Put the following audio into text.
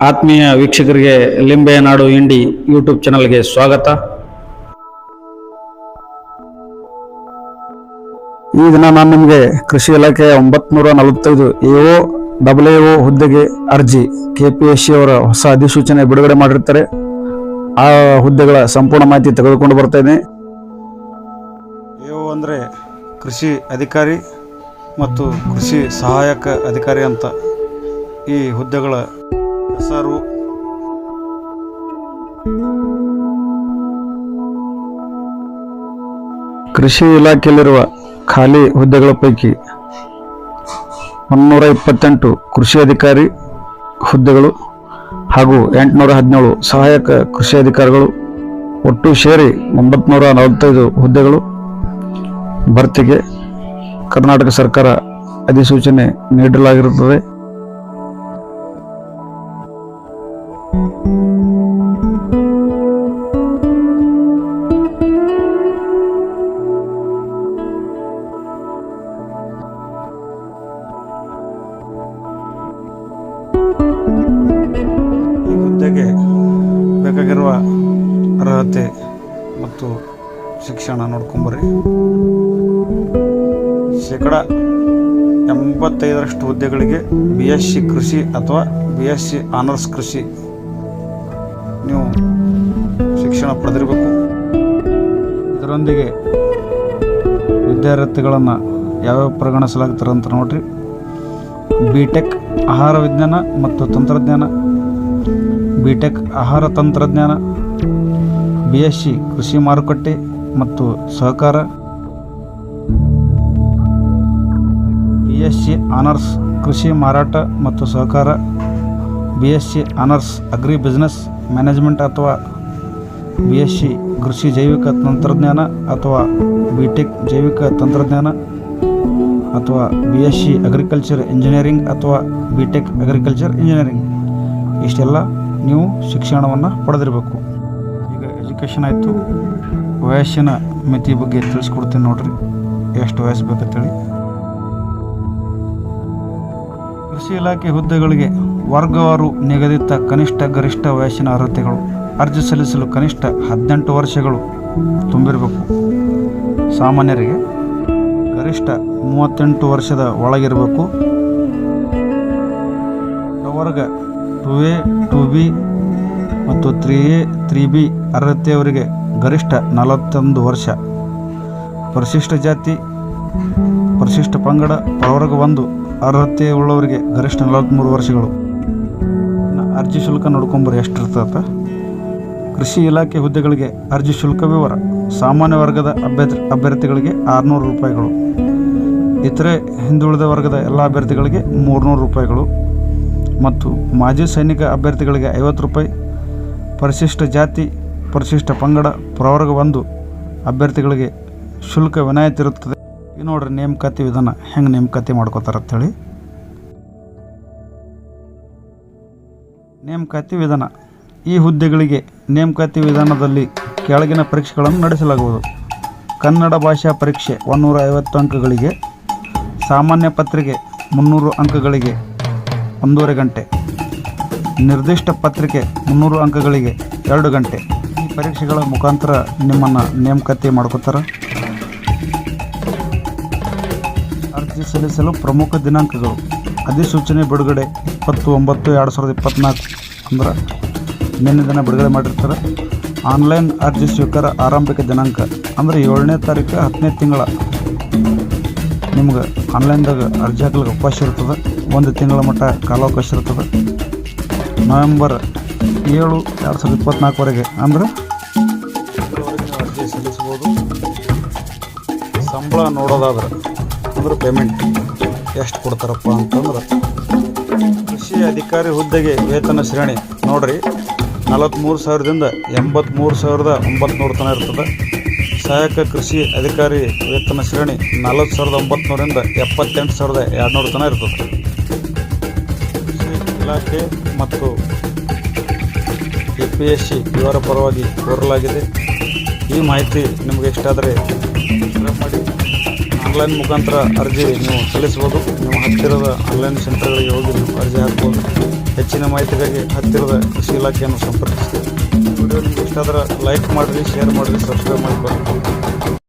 ಆತ್ಮೀಯ ವೀಕ್ಷಕರಿಗೆ ಲಿಂಬೆಯ ನಾಡು ಇಂಡಿ ಯೂಟ್ಯೂಬ್ ಚಾನಲ್ಗೆ ಸ್ವಾಗತ. ಈ ದಿನ ನಾನು ನಿಮಗೆ ಕೃಷಿ ಇಲಾಖೆಯ ಒಂಬತ್ನೂರ ನಲವತ್ತೈದು ಎಒ ಡಬಲ್ ಎಒ ಹುದ್ದೆಗೆ ಅರ್ಜಿ, ಕೆ ಪಿ ಎಸ್ ಸಿ ಅವರ ಹೊಸ ಅಧಿಸೂಚನೆ ಬಿಡುಗಡೆ ಮಾಡಿರ್ತಾರೆ. ಆ ಹುದ್ದೆಗಳ ಸಂಪೂರ್ಣ ಮಾಹಿತಿ ತೆಗೆದುಕೊಂಡು ಬರ್ತೇನೆ ಎಒ ಅಂದರೆ ಕೃಷಿ ಅಧಿಕಾರಿ ಮತ್ತು ಕೃಷಿ ಸಹಾಯಕ ಅಧಿಕಾರಿ ಅಂತ ಈ ಹುದ್ದೆಗಳ ಹೆಸರು? ಕೃಷಿ ಇಲಾಖೆಯಲ್ಲಿರುವ ಖಾಲಿ ಹುದ್ದೆಗಳ ಪೈಕಿ ಮುನ್ನೂರ ಇಪ್ಪತ್ತೆಂಟು ಕೃಷಿ ಅಧಿಕಾರಿ ಹುದ್ದೆಗಳು ಹಾಗೂ ಎಂಟುನೂರ ಹದಿನೇಳು ಸಹಾಯಕ ಕೃಷಿ ಅಧಿಕಾರಿಗಳು ಒಟ್ಟು ಸೇರಿ ಒಂಬತ್ನೂರ ನಲವತ್ತೈದು ಹುದ್ದೆಗಳು ಭರ್ತಿಗೆ ಕರ್ನಾಟಕ ಸರ್ಕಾರ ಅಧಿಸೂಚನೆ ನೀಡಲಾಗಿರುತ್ತದೆ. ಹುದ್ದೆಗೆ ಬೇಕಾಗಿರುವ ಅರ್ಹತೆ ಮತ್ತು ಶಿಕ್ಷಣ ನೋಡ್ಕೊಂಬರ್ರಿ. ಶೇಕಡ ಎಂಬತ್ತೈದರಷ್ಟು ಹುದ್ದೆಗಳಿಗೆ ಬಿ ಎಸ್ ಸಿ ಕೃಷಿ ಅಥವಾ ಬಿ ಎಸ್ ಸಿ ಆನರ್ಸ್ ಕೃಷಿ ನೀವು ಶಿಕ್ಷಣ ಪಡೆದಿರಬೇಕು. ಇದರೊಂದಿಗೆ ವಿದ್ಯಾರ್ಥಿಗಳನ್ನು ಯಾವ್ಯಾವ ಪರಿಗಣಿಸಲಾಗ್ತಾರೆ ಅಂತ ನೋಡ್ರಿ. ಬಿ ಟೆಕ್ ಆಹಾರ ವಿಜ್ಞಾನ ಮತ್ತು ತಂತ್ರಜ್ಞಾನ ಬಿ ಟೆಕ್ ಆಹಾರ ತಂತ್ರಜ್ಞಾನ ಬಿ ಎಸ್ ಸಿ ಕೃಷಿ ಮಾರುಕಟ್ಟೆ ಮತ್ತು ಸಹಕಾರ ಬಿ ಎಸ್ ಸಿ ಆನರ್ಸ್ ಕೃಷಿ ಮಾರಾಟ ಮತ್ತು ಸಹಕಾರ B S C honours agri business management ಅಥವಾ ಬಿ ಎಸ್ ಸಿ ಕೃಷಿ ಜೈವಿಕ ತಂತ್ರಜ್ಞಾನ ಅಥವಾ ಬಿ ಟೆಕ್ ಜೈವಿಕ ತಂತ್ರಜ್ಞಾನ ಅಥವಾ B S C agriculture engineering ಅಥವಾ ಬಿ ಟೆಕ್ ಅಗ್ರಿಕಲ್ಚರ್ ಇಂಜಿನಿಯರಿಂಗ್ ಇಷ್ಟೆಲ್ಲ ನೀವು ಶಿಕ್ಷಣವನ್ನು ಪಡೆದಿರಬೇಕು. ಈಗ ಎಜುಕೇಷನ್ ಆಯಿತು. ವಯಸ್ಸಿನ ಮಿತಿ ಬಗ್ಗೆ ತಿಳಿಸ್ಕೊಡ್ತೀನಿ ನೋಡ್ರಿ. ಎಷ್ಟು ವಯಸ್ಸು ಬೇಕಂತೇಳಿ. ಕೃಷಿ ಇಲಾಖೆ ಹುದ್ದೆಗಳಿಗೆ ವರ್ಗವಾರು ನಿಗದಿತ ಕನಿಷ್ಠ ಗರಿಷ್ಠ ವಯಸ್ಸಿನ ಅರ್ಹತೆಗಳು ಅರ್ಜಿ ಸಲ್ಲಿಸಲು ಕನಿಷ್ಠ ಹದಿನೆಂಟು ವರ್ಷಗಳು ತುಂಬಿರಬೇಕು. ಸಾಮಾನ್ಯರಿಗೆ ಗರಿಷ್ಠ ಮೂವತ್ತೆಂಟು ವರ್ಷದ ಒಳಗಿರಬೇಕು. ಪ್ರವರ್ಗ ಟು ಎ ಟು ಬಿ ಮತ್ತು ತ್ರೀ ಎ ತ್ರೀ ಬಿ ಅರ್ಹತೆಯವರಿಗೆ ಗರಿಷ್ಠ ನಲವತ್ತೊಂದು ವರ್ಷ. ಪರಿಶಿಷ್ಟ ಜಾತಿ, ಪರಿಶಿಷ್ಟ ಪಂಗಡ, ಪ್ರವರ್ಗ ಒಂದು ಅರ್ಹತೆ ಉಳ್ಳವರಿಗೆ ಗರಿಷ್ಠ ನಲವತ್ತ್ಮೂರು ವರ್ಷಗಳು. ಅರ್ಜಿ ಶುಲ್ಕ ನೋಡ್ಕೊಂಬರಿ ಎಷ್ಟಿರ್ತದೆ? ಕೃಷಿ ಇಲಾಖೆ ಹುದ್ದೆಗಳಿಗೆ ಅರ್ಜಿ ಶುಲ್ಕ ವಿವರ. ಸಾಮಾನ್ಯ ವರ್ಗದ ಅಭ್ಯರ್ಥಿ ಅಭ್ಯರ್ಥಿಗಳಿಗೆ ಆರುನೂರು ರೂಪಾಯಿಗಳು. ಇತರೆ ಹಿಂದುಳಿದ ವರ್ಗದ ಎಲ್ಲ ಅಭ್ಯರ್ಥಿಗಳಿಗೆ ಮೂರುನೂರು ರೂಪಾಯಿಗಳು. ಮತ್ತು ಮಾಜಿ ಸೈನಿಕ ಅಭ್ಯರ್ಥಿಗಳಿಗೆ ಐವತ್ತು ರೂಪಾಯಿ. ಪರಿಶಿಷ್ಟ ಜಾತಿ, ಪರಿಶಿಷ್ಟ ಪಂಗಡ, ಪ್ರವರ್ಗ ಒಂದು ಅಭ್ಯರ್ಥಿಗಳಿಗೆ ಶುಲ್ಕ ವಿನಾಯಿತಿ ಇರುತ್ತದೆ. ಈ ನೋಡ್ರಿ ನೇಮಕಾತಿ ವಿಧಾನ ಹೆಂಗೆ ನೇಮಕಾತಿ ಮಾಡ್ಕೋತಾರೆ ಅಂಥೇಳಿ ನೇಮಕಾತಿ ವಿಧಾನ. ಈ ಹುದ್ದೆಗಳಿಗೆ ನೇಮಕಾತಿ ವಿಧಾನದಲ್ಲಿ ಕೆಳಗಿನ ಪರೀಕ್ಷೆಗಳನ್ನು ನಡೆಸಲಾಗುವುದು. ಕನ್ನಡ ಭಾಷಾ ಪರೀಕ್ಷೆ ಒನ್ನೂರ ಐವತ್ತು ಅಂಕಗಳಿಗೆ, ಸಾಮಾನ್ಯ ಪತ್ರಿಕೆ ಮುನ್ನೂರು ಅಂಕಗಳಿಗೆ ಒಂದೂವರೆ ಗಂಟೆ, ನಿರ್ದಿಷ್ಟ ಪತ್ರಿಕೆ ಮುನ್ನೂರು ಅಂಕಗಳಿಗೆ ಎರಡು ಗಂಟೆ. ಈ ಪರೀಕ್ಷೆಗಳ ಮುಖಾಂತರ ನಿಮ್ಮನ್ನು ನೇಮಕಾತಿ ಮಾಡ್ಕೋತಾರೆ. ಅರ್ಜಿ ಸಲ್ಲಿಸಲು ಪ್ರಮುಖ ದಿನಾಂಕಗಳು. ಅಧಿಸೂಚನೆ ಬಿಡುಗಡೆ ಇಪ್ಪತ್ತು ಒಂಬತ್ತು ಎರಡು ಸಾವಿರದ ಇಪ್ಪತ್ತ್ನಾಲ್ಕು ಅಂದ್ರೆ ನಿನ್ನೆ ದಿನ ಬಿಡುಗಡೆ ಮಾಡಿರ್ತಾರೆ. ಆನ್ಲೈನ್ ಅರ್ಜಿ ಸ್ವೀಕಾರ ಆರಂಭಿಕ ದಿನಾಂಕ ಅಂದರೆ ಏಳನೇ ತಾರೀಕು ಹತ್ತನೇ ತಿಂಗಳ. ನಿಮ್ಗೆ ಆನ್ಲೈನ್ದಾಗ ಅರ್ಜಿ ಹಾಕ್ಲಿಕ್ಕೆ ಅವಕಾಶ ಇರ್ತದೆ. ಒಂದು ತಿಂಗಳ ಮಟ್ಟ ಕಾಲಾವಕಾಶ ಇರ್ತದೆ. ನವೆಂಬರ್ ಏಳು ಎರಡು ಸಾವಿರದ ಇಪ್ಪತ್ತ್ನಾಲ್ಕುವರೆಗೆ ಅಂದ್ರೆ ಅರ್ಜಿ ಸಲ್ಲಿಸ್ಬೋದು ಸಂಬಳ ನೋಡೋದಾದ್ರೆ ಅಂದ್ರೆ ಪೇಮೆಂಟ್ ಎಷ್ಟು ಕೊಡ್ತಾರಪ್ಪ ಅಂತಂದ್ರೆ ಕೃಷಿ ಅಧಿಕಾರಿ ಹುದ್ದೆಗೆ ವೇತನ ಶ್ರೇಣಿ. ನೋಡ್ರಿ ನಲವತ್ತ್ಮೂರು ಸಾವಿರದಿಂದ ಎಂಬತ್ತ್ಮೂರು ಸಾವಿರದ ಒಂಬತ್ನೂರು ತನಕ ಇರ್ತದೆ. ಸಹಾಯಕ ಕೃಷಿ ಅಧಿಕಾರಿ ವೇತನ ಶ್ರೇಣಿ ನಲವತ್ತು ಸಾವಿರದ ಒಂಬತ್ನೂರಿಂದ ಎಪ್ಪತ್ತೆಂಟು ಸಾವಿರದ ಎರಡುನೂರು ತನಕ ಇರ್ತದೆ. ಕೃಷಿ ಇಲಾಖೆ ಮತ್ತು ಎ ಪಿ ಎಸ್ ಸಿ ಇವರ ಪರವಾಗಿ ಕೋರಲಾಗಿದೆ. ಈ ಮಾಹಿತಿ ನಿಮಗೆ ಇಷ್ಟ ಆದರೆ ಸಬ್ಸ್ಕ್ರೈಬ್ ಮಾಡಿ ಆನ್ಲೈನ್ ಮುಖಾಂತರ ಅರ್ಜಿ ನೀವು ಸಲ್ಲಿಸಬಹುದು ನಿಮ್ಮ ಹತ್ತಿರದ ಆನ್ಲೈನ್ ಸೆಂಟರ್ಗಳಿಗೆ ಹೋಗಿ ನೀವು ಅರ್ಜಿ ಹಾಕ್ಬೋದು. ಹೆಚ್ಚಿನ ಮಾಹಿತಿಗಾಗಿ ಹತ್ತಿರದ ಕೃಷಿ ಇಲಾಖೆಯನ್ನು ಸಂಪರ್ಕಿಸಿ. ವಿಡಿಯೋ ನಿಮ್ಗೆ ಇಷ್ಟ ಆದರೆ ಲೈಕ್ ಮಾಡಿರಿ ಶೇರ್ ಮಾಡಿರಿ ಸಬ್ಸ್ಕ್ರೈಬ್ ಮಾಡಿಕೊಳ್ಳಿ